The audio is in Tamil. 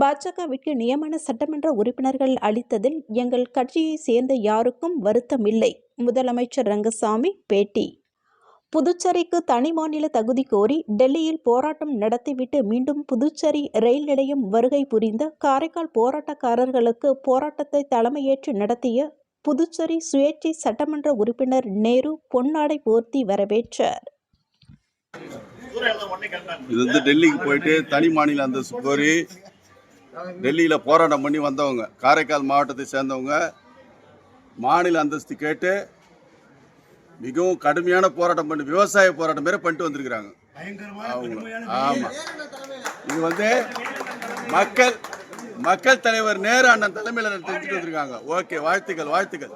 பாஜகவிற்கு நியமன சட்டமன்ற உறுப்பினர்கள் அளித்ததில் எங்கள் கட்சியை சேர்ந்த யாருக்கும் வருத்தமில்லை. முதலமைச்சர் ரங்கசாமி பேட்டி. புதுச்சேரிக்கு தனி மாநில தகுதி கோரி டெல்லியில் போராட்டம் நடத்திவிட்டு மீண்டும் புதுச்சேரி ரயில் நிலையம் வருகை புரிந்த காரைக்கால் போராட்டக்காரர்களுக்கு போராட்டத்தை தலைமையேற்று நடத்திய புதுச்சேரி சுயேட்சை சட்டமன்ற உறுப்பினர் நேரு பொன்னாடை போர்த்தி வரவேற்றார். இது வந்து டெல்லிக்கு போயிட்டு தனி மாநில அந்தஸ்து கோரி டெல்லியில் போராட்டம் பண்ணி வந்தவங்க காரைக்கால் மாவட்டத்தை சேர்ந்தவங்க மாநில அந்தஸ்து கேட்டு மிகவும் கடுமையான போராட்டம் பண்ணி விவசாய போராட்டம் மாரி பண்ணிட்டு வந்திருக்கிறாங்க. ஆமாம் இது வந்து மக்கள் மக்கள் தலைவர் நேரு அண்ணன் தலைமையில் செஞ்சுட்டு வந்திருக்காங்க. ஓகே வாழ்த்துக்கள் வாழ்த்துக்கள்.